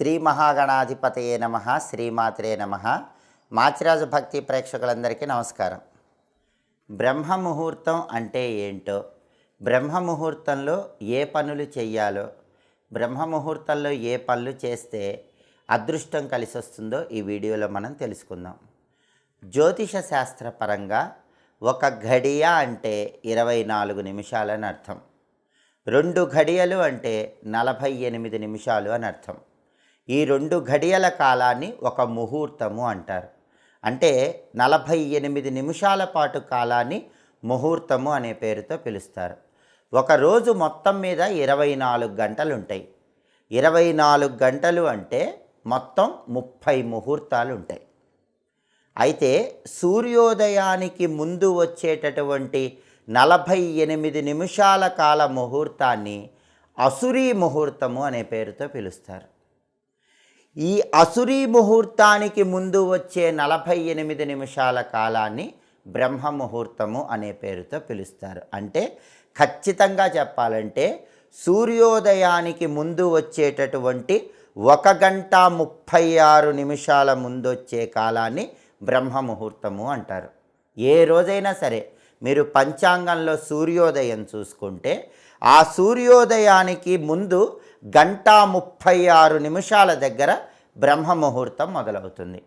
శ్రీ మహాగణాధిపతయే నమ శ్రీమాత్రే నమ. మాచిరాజు భక్తి ప్రేక్షకులందరికీ నమస్కారం. బ్రహ్మ ముహూర్తం అంటే ఏంటో బ్రహ్మ ముహూర్తంలో ఏ పనులు చేయాలో బ్రహ్మ ముహూర్తంలో ఏ పనులు చేస్తే అదృష్టం కలిసి వస్తుందో ఈ వీడియోలో మనం తెలుసుకుందాం. జ్యోతిష శాస్త్ర పరంగా ఒక ఘడియ అంటే ఇరవై నాలుగు నిమిషాలని అర్థం. రెండు ఘడియలు అంటే నలభై ఎనిమిది నిమిషాలు అని అర్థం. ఈ రెండు ఘడియల కాలాన్ని ఒక ముహూర్తము అంటారు. అంటే నలభై ఎనిమిది నిమిషాల పాటు కాలాన్ని ముహూర్తము అనే పేరుతో పిలుస్తారు. ఒకరోజు మొత్తం మీద ఇరవై నాలుగు గంటలు ఉంటాయి. ఇరవై నాలుగు గంటలు అంటే మొత్తం ముప్పై ముహూర్తాలు ఉంటాయి. అయితే సూర్యోదయానికి ముందు వచ్చేటటువంటి నలభై ఎనిమిది నిమిషాల కాల ముహూర్తాన్ని అసురీ ముహూర్తము అనే పేరుతో పిలుస్తారు. ఈ అసురీ ముహూర్తానికి ముందు వచ్చే నలభై ఎనిమిది నిమిషాల కాలాన్ని బ్రహ్మ ముహూర్తము అనే పేరుతో పిలుస్తారు. అంటే ఖచ్చితంగా చెప్పాలంటే సూర్యోదయానికి ముందు వచ్చేటటువంటి ఒక గంట ముప్పై ఆరు నిమిషాల ముందు వచ్చే కాలాన్ని బ్రహ్మ ముహూర్తము అంటారు. ఏ రోజైనా సరే మీరు పంచాంగంలో సూర్యోదయం చూసుకుంటే ఆ సూర్యోదయానికి ముందు గంట ముప్పై ఆరు నిమిషాల దగ్గర బ్రహ్మ ముహూర్తం మొదలవుతుంది.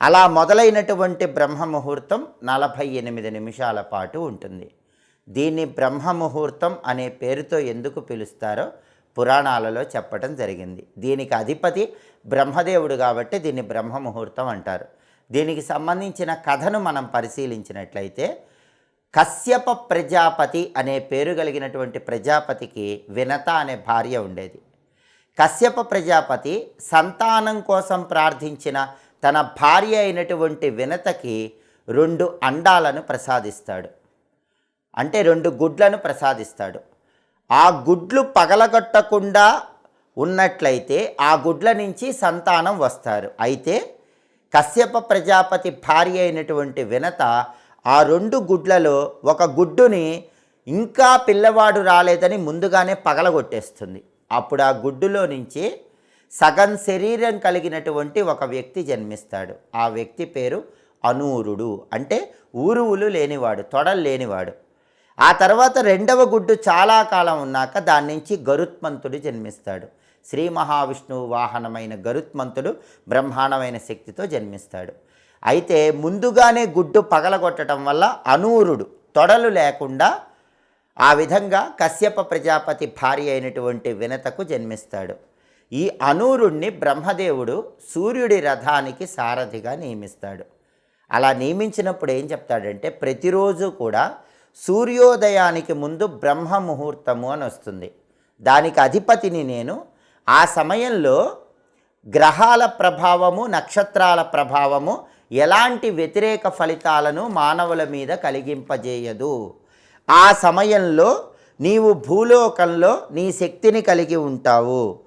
అలా మొదలైనటువంటి బ్రహ్మ ముహూర్తం నలభై ఎనిమిది నిమిషాల పాటు ఉంటుంది. దీన్ని బ్రహ్మ ముహూర్తం అనే పేరుతో ఎందుకు పిలుస్తారో పురాణాలలో చెప్పడం జరిగింది. దీనికి అధిపతి బ్రహ్మదేవుడు కాబట్టి దీన్ని బ్రహ్మ ముహూర్తం అంటారు. దీనికి సంబంధించిన కథను మనం పరిశీలించినట్లయితే కశ్యప ప్రజాపతి అనే పేరు కలిగినటువంటి ప్రజాపతికి వినత అనే భార్య ఉండేది. కశ్యప ప్రజాపతి సంతానం కోసం ప్రార్థించిన తన భార్య అయినటువంటి వినతకి రెండు అండాలను ప్రసాదిస్తాడు. అంటే రెండు గుడ్లను ప్రసాదిస్తాడు. ఆ గుడ్లు పగలగొట్టకుండా ఉన్నట్లయితే ఆ గుడ్ల నుంచి సంతానం వస్తారు. అయితే కశ్యప ప్రజాపతి భార్య అయినటువంటి వినత ఆ రెండు గుడ్లలో ఒక గుడ్డుని ఇంకా పిల్లవాడు రాలేదని ముందుగానే పగలగొట్టేస్తుంది. అప్పుడు ఆ గుడ్డులో నుంచి సగం శరీరం కలిగినటువంటి ఒక వ్యక్తి జన్మిస్తాడు. ఆ వ్యక్తి పేరు అనూరుడు. అంటే ఊరువులు లేనివాడు తొడలు లేనివాడు. ఆ తర్వాత రెండవ గుడ్డు చాలా కాలం ఉన్నాక దాని నుంచి గరుత్మంతుడు జన్మిస్తాడు. శ్రీ మహావిష్ణువు వాహనమైన గరుత్మంతుడు బ్రహ్మాండమైన శక్తితో జన్మిస్తాడు. అయితే ముందుగానే గుడ్డు పగలగొట్టడం వల్ల అనూరుడు తొడలు లేకుండా ఆ విధంగా కశ్యప ప్రజాపతి భార్య అయినటువంటి వినతకు జన్మిస్తాడు. ఈ అనూరుణ్ణి బ్రహ్మదేవుడు సూర్యుడి రథానికి సారథిగా నియమిస్తాడు. అలా నియమించినప్పుడు ఏం చెప్తాడంటే ప్రతిరోజు కూడా సూర్యోదయానికి ముందు బ్రహ్మ ముహూర్తము అని వస్తుంది. దానికి అధిపతిని నేను. ఆ సమయంలో గ్రహాల ప్రభావము నక్షత్రాల ప్రభావము ఎలాంటి వ్యతిరేక ఫలితాలను మానవుల మీద కలిగింపజేయదు. ఆ సమయంలో నీవు భూలోకంలో నీ శక్తిని కలిగి ఉంటావు.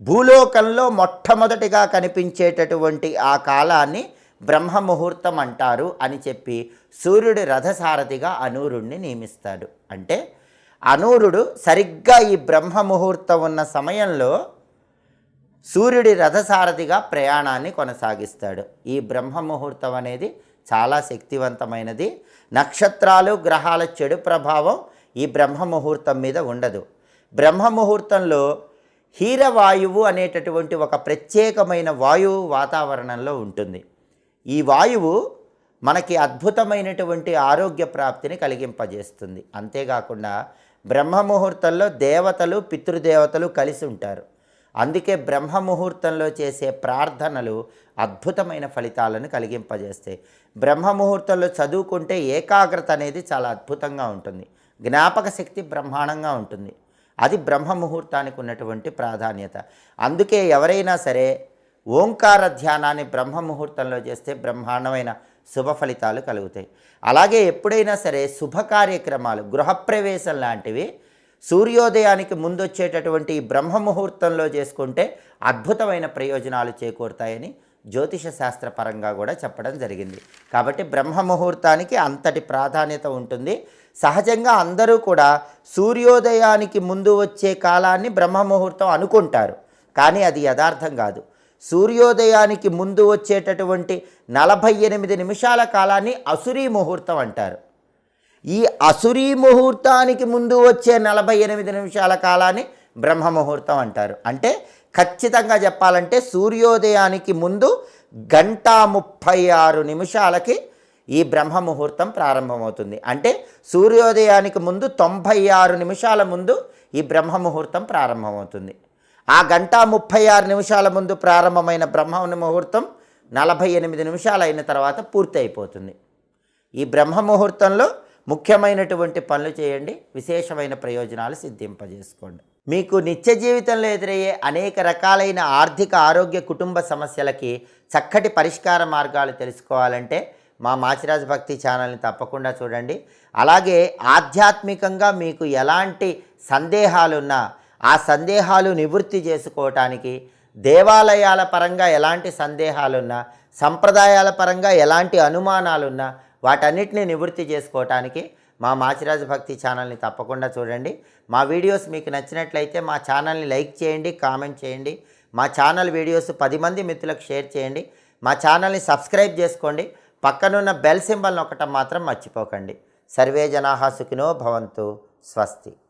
భూలోకంలో మొట్టమొదటిగా కనిపించేటటువంటి ఆ కాలాన్ని బ్రహ్మ ముహూర్తం అంటారు అని చెప్పి సూర్యుడి రథసారథిగా అనూరుణ్ణి నియమిస్తాడు. అంటే అనూరుడు సరిగ్గా ఈ బ్రహ్మ ముహూర్తం ఉన్న సమయంలో సూర్యుడి రథసారథిగా ప్రయాణాన్ని కొనసాగిస్తాడు. ఈ బ్రహ్మ ముహూర్తం అనేది చాలా శక్తివంతమైనది. నక్షత్రాలు గ్రహాల చెడు ప్రభావం ఈ బ్రహ్మ ముహూర్తం మీద ఉండదు. బ్రహ్మ ముహూర్తంలో హీరవాయువు అనేటటువంటి ఒక ప్రత్యేకమైన వాయువు వాతావరణంలో ఉంటుంది. ఈ వాయువు మనకి అద్భుతమైనటువంటి ఆరోగ్య ప్రాప్తిని కలిగింపజేస్తుంది. అంతేకాకుండా బ్రహ్మ ముహూర్తంలో దేవతలు పితృదేవతలు కలిసి ఉంటారు. అందుకే బ్రహ్మ ముహూర్తంలో చేసే ప్రార్థనలు అద్భుతమైన ఫలితాలను కలిగింపజేస్తాయి. బ్రహ్మ ముహూర్తంలో చదువుకుంటే ఏకాగ్రత అనేది చాలా అద్భుతంగా ఉంటుంది. జ్ఞాపక శక్తి బ్రహ్మాండంగా ఉంటుంది. అది బ్రహ్మ ముహూర్తానికి ఉన్నటువంటి ప్రాధాన్యత. అందుకే ఎవరైనా సరే ఓంకార ధ్యానాన్ని బ్రహ్మ ముహూర్తంలో చేస్తే బ్రహ్మాండమైన శుభ ఫలితాలు కలుగుతాయి. అలాగే ఎప్పుడైనా సరే శుభ కార్యక్రమాలు గృహప్రవేశం లాంటివి సూర్యోదయానికి ముందు వచ్చేటటువంటి బ్రహ్మ ముహూర్తంలో చేసుకుంటే అద్భుతమైన ప్రయోజనాలు చేకూరుతాయని జ్యోతిష శాస్త్ర పరంగా కూడా చెప్పడం జరిగింది. కాబట్టి బ్రహ్మ ముహూర్తానికి అంతటి ప్రాధాన్యత ఉంటుంది. సహజంగా అందరూ కూడా సూర్యోదయానికి ముందు వచ్చే కాలాన్ని బ్రహ్మ ముహూర్తం అనుకుంటారు. కానీ అది యథార్థం కాదు. సూర్యోదయానికి ముందు వచ్చేటటువంటి నలభై ఎనిమిది నిమిషాల కాలాన్ని అసురీ ముహూర్తం అంటారు. ఈ అసురీ ముహూర్తానికి ముందు వచ్చే నలభై ఎనిమిది నిమిషాల కాలాన్ని బ్రహ్మ ముహూర్తం అంటారు. అంటే ఖచ్చితంగా చెప్పాలంటే సూర్యోదయానికి ముందు గంట ముప్పై ఆరు నిమిషాలకి ఈ బ్రహ్మ ముహూర్తం ప్రారంభమవుతుంది. అంటే సూర్యోదయానికి ముందు తొంభై ఆరు నిమిషాల ముందు ఈ బ్రహ్మ ముహూర్తం ప్రారంభమవుతుంది. ఆ గంట ముప్పై ఆరు నిమిషాల ముందు ప్రారంభమైన బ్రహ్మ ముహూర్తం నలభై ఎనిమిది నిమిషాలు అయిన తర్వాత పూర్తి అయిపోతుంది ఈ బ్రహ్మ ముహూర్తంలో ముఖ్యమైనటువంటి పనులు చేయండి విశేషమైన ప్రయోజనాలు సిద్ధింపజేసుకోండి. మీకు నిత్య జీవితంలో ఎదురయ్యే అనేక రకాలైన ఆర్థిక ఆరోగ్య కుటుంబ సమస్యలకి చక్కటి పరిష్కార మార్గాలు తెలుసుకోవాలంటే మా మాచిరాజ్ భక్తి ఛానల్ని తప్పకుండా చూడండి. అలాగే ఆధ్యాత్మికంగా మీకు ఎలాంటి సందేహాలున్నా ఆ సందేహాలు నివృత్తి చేసుకోవటానికి దేవాలయాల పరంగా ఎలాంటి సందేహాలున్నా సంప్రదాయాల పరంగా ఎలాంటి అనుమానాలున్నా వాటన్నిటిని నివృత్తి చేసుకోవటానికి మా మాచిరాజు భక్తి ఛానల్ని తప్పకుండా చూడండి. మా వీడియోస్ మీకు నచ్చినట్లయితే మా ఛానల్ని లైక్ చేయండి కామెంట్ చేయండి. మా ఛానల్ వీడియోస్ పది మంది మిత్రులకు షేర్ చేయండి. మా ఛానల్ని సబ్స్క్రైబ్ చేసుకోండి. పక్కనున్న బెల్ సింబల్ నొక్కటం మాత్రం మర్చిపోకండి. సర్వే జనాహా సుఖినో భవంతు. స్వస్తి.